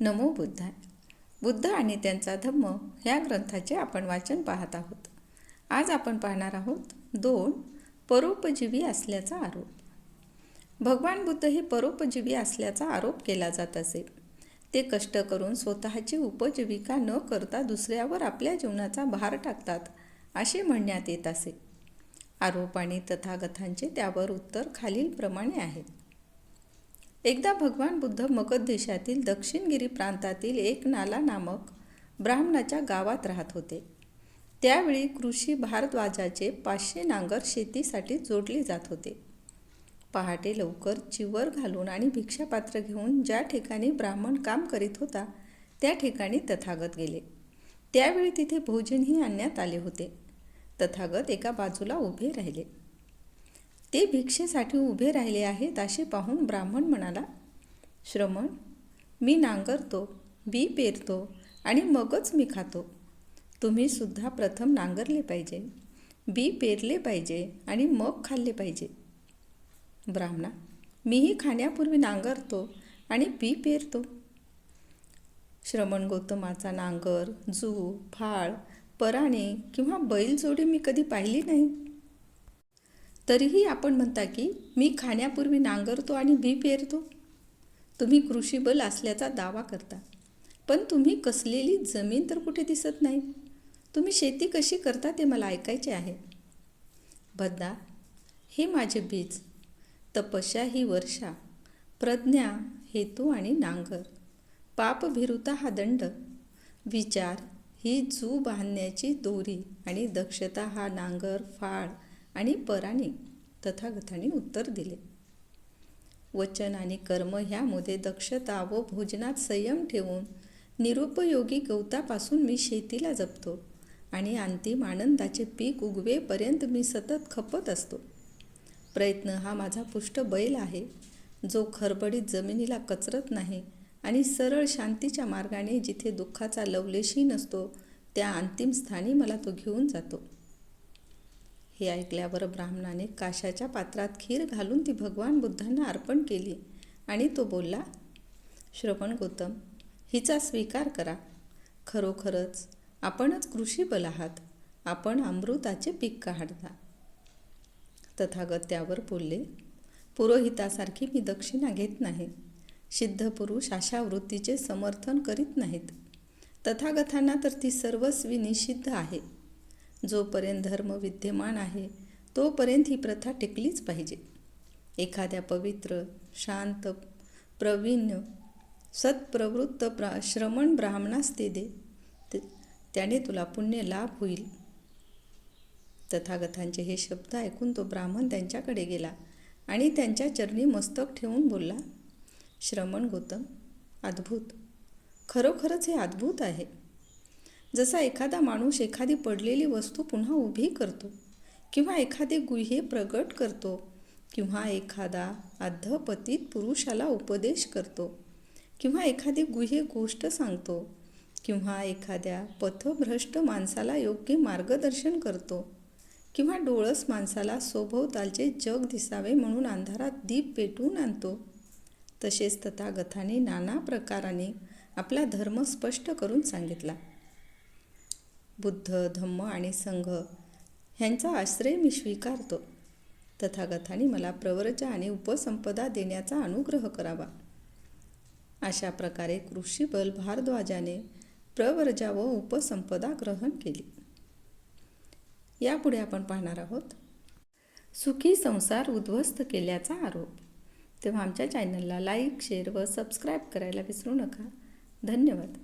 नमो बुद्धाय. बुद्ध आणि त्यांचा धम्म ह्या ग्रंथाचे आपण वाचन पाहत आहोत. आज आपण पाहणार आहोत दोन परोपजीवी असल्याचा आरोप. भगवान बुद्ध हे परोपजीवी असल्याचा आरोप केला जात असे. ते कष्ट करून स्वतःची उपजीविका न करता दुसऱ्यावर आपल्या जीवनाचा भार टाकतात असे म्हणण्यात येत असे. आरोप आणि तथागतांचे त्यावर उत्तर खालीलप्रमाणे आहेत एकदा भगवान बुद्ध मगध देशातील दक्षिणगिरी प्रांतातील एक नाला नामक ब्राह्मणाच्या गावात राहत होते. त्यावेळी कृषी भारद्वाजाचे पाचशे नांगर शेतीसाठी जोडले जात होते. पहाटे लवकर चिवर घालून आणि भिक्षापात्र घेऊन ज्या ठिकाणी ब्राह्मण काम करीत होता त्या ठिकाणी तथागत गेले. त्यावेळी तिथे भोजनही आणण्यात आले होते. तथागत एका बाजूला उभे राहिले. ते भिक्षेसाठी उभे राहिले आहेत असे पाहून ब्राह्मण म्हणाला श्रमण मी नांगरतो बी पेरतो आणि मगच मी खातो. तुम्ही सुद्धा प्रथम नांगरले पाहिजे बी पेरले पाहिजे आणि मग खाल्ले पाहिजे. ब्राह्मणा मीही खाण्यापूर्वी नांगरतो आणि बी पेरतो. श्रमण गौतमाचा नांगर जू फाळ पराणे किंवा बैलजोडी मी कधी पाहिली नाही. तरीही आपण म्हणता की मी खाण्यापूर्वी नांगरतो आणि बी पेरतो तुम्ही कृषीबल असल्याचा दावा करता. पण तुम्ही कसलेली जमीन तर कुठे दिसत नाही? तुम्ही शेती कशी करता ते मला ऐकायचे आहे. बद्दा हे माझे बीज. तपस्या ही वर्षा. प्रज्ञा हेतू आणि नांगर. पापभिरुता हा दंड. विचार ही जू बांधण्याची दोरी आणि दक्षता हा नांगर फाळ. आणि पराने तथागताने उत्तर दिले. वचन आणि कर्म ह्यामध्ये दक्षता व भोजनात संयम ठेवून निरुपयोगी गवतापासून मी शेतीला जपतो आणि अंतिम आनंदाचे पीक उगवेपर्यंत मी सतत खपत असतो. प्रयत्न हा माझा पुष्ट बैल आहे जो खरबडीत जमिनीला कचरत नाही आणि सरळ शांतीच्या मार्गाने जिथे दुःखाचा लवलेशही नसतो त्या अंतिम स्थानी मला तो घेऊन जातो. हे ऐकल्यावर ब्राह्मणाने काशाच्या पात्रात खीर घालून ती भगवान बुद्धांना अर्पण केली आणि तो बोलला श्रवण गौतम हिचा स्वीकार करा. खरोखरच आपणच कृषीबल आहात. आपण अमृताचे पीक काढता. तथागत त्यावर बोलले पुरोहितासारखी मी दक्षिणा घेत नाही. सिद्ध पुरुष अशा वृत्तीचे समर्थन करीत नाहीत. तथागतांना तर ती सर्वस्वी निषिद्ध आहे. जोपर्यंत धर्म विद्यमान आहे तोपर्यंत ही प्रथा टिकलीच पाहिजे. एखाद्या पवित्र शांत प्रवीण्य सत्प्रवृत्त प्रा श्रमण ब्राह्मणास ते दे त्याने तुला पुण्य लाभ होईल. तथागतांचे हे शब्द ऐकून तो ब्राह्मण त्यांच्याकडे गेला आणि त्यांच्या चरणी मस्तक ठेवून बोलला श्रमण गौतम अद्भुत. खरोखरच हे अद्भुत आहे. जसा एखादा माणूस एखादी पडलेली वस्तू पुन्हा उभी करतो किंवा एखादे गुहे प्रगट करतो किंवा एखादा अधपतीत पुरुषाला उपदेश करतो किंवा एखादी गुहे गोष्ट सांगतो किंवा एखाद्या पथभ्रष्ट माणसाला योग्य मार्गदर्शन करतो किंवा डोळस माणसाला सोभोवतालचे जग दिसावे म्हणून अंधारात दीप पेटवून आणतो. तसेच तथागथाने नाना प्रकाराने आपला धर्म स्पष्ट करून सांगितला. बुद्ध धम्म आणि संघ ह्यांचा आश्रय मी स्वीकारतो. तथागताने मला प्रवर्जा आणि उपसंपदा देण्याचा अनुग्रह करावा. अशा प्रकारे कृषीबल भारद्वाजाने प्रवर्जा व उपसंपदा ग्रहण केली. यापुढे आपण पाहणार आहोत सुखी संसार उद्ध्वस्त केल्याचा आरोप. तेव्हा आमच्या चॅनलला लाईक शेअर व सबस्क्राईब करायला विसरू नका. धन्यवाद.